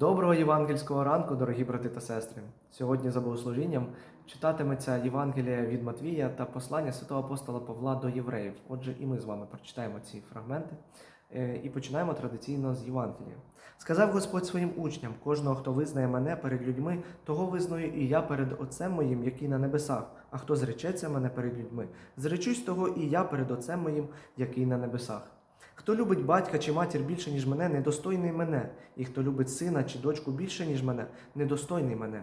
Доброго євангельського ранку, дорогі брати та сестри. Сьогодні за богослужінням читатиметься Євангелія від Матвія та послання святого апостола Павла до євреїв. Отже, і ми з вами прочитаємо ці фрагменти е, і починаємо традиційно з Євангелія. Сказав Господь своїм учням: кожного, хто визнає мене перед людьми, того визнаю і я перед Отцем моїм, який на небесах. А хто зречеться мене перед людьми, зречусь того і я перед Отцем моїм, який на небесах. Хто любить батька чи матір більше, ніж мене, недостойний мене, і хто любить сина чи дочку більше, ніж мене, недостойний мене.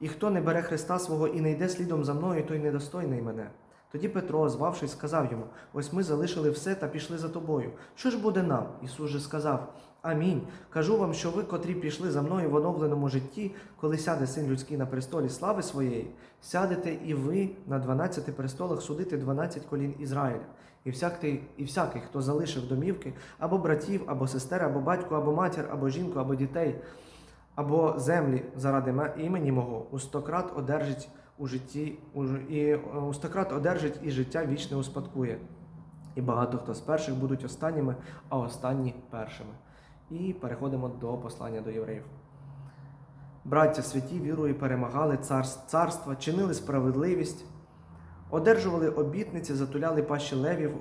І хто не бере Христа свого і не йде слідом за мною, той недостойний мене. Тоді Петро, звавшись, сказав йому: Ось ми залишили все та пішли за тобою. Що ж буде нам? Ісус же сказав: Амінь. Кажу вам, що ви, котрі пішли за мною в оновленому житті, коли сяде син людський на престолі слави своєї, сядете і ви на дванадцяти престолах судити дванадцять колін Ізраїля. І всякий, і всякий, хто залишив домівки, або братів, або сестер, або батько, або матір, або жінку, або дітей, або землі заради імені мого, у стократ одержить у житті, у, і е, у стократ одержить і життя вічне успадкує. І багато хто з перших будуть останніми, а останні першими. І переходимо до послання до євреїв. Браття святі вірою перемагали царства, чинили справедливість, одержували обітниці, затуляли пащі левів,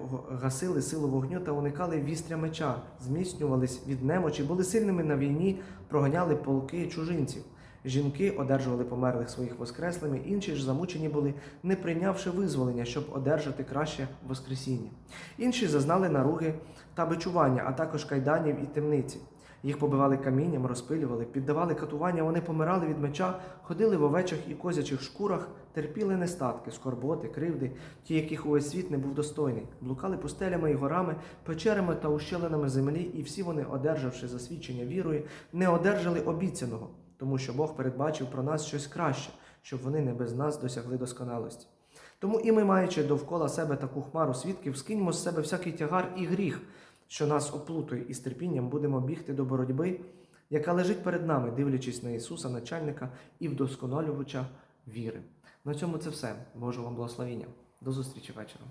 гасили силу вогню та уникали вістря меча, зміцнювались від немочі, були сильними на війні, проганяли полки чужинців. Жінки одержували померлих своїх воскреслими, інші ж замучені були, не прийнявши визволення, щоб одержати краще воскресіння. Інші зазнали наруги та бичування, а також кайданів і темниці. Їх побивали камінням, розпилювали, піддавали катування, вони помирали від меча, ходили в овечих і козячих шкурах, терпіли нестатки, скорботи, кривди, ті, яких увесь світ не був достойний, блукали пустелями і горами, печерами та ущелинами землі, і всі вони, одержавши засвідчення вірою, не одержали обіцяного, тому що Бог передбачив про нас щось краще, щоб вони не без нас досягли досконалості. Тому і ми, маючи довкола себе таку хмару свідків, скиньмо з себе всякий тягар і гріх, що нас оплутує, і з терпінням будемо бігти до боротьби, яка лежить перед нами, дивлячись на Ісуса, начальника і вдосконалювача віри. На цьому це все. Божого вам благословіння. До зустрічі вечором.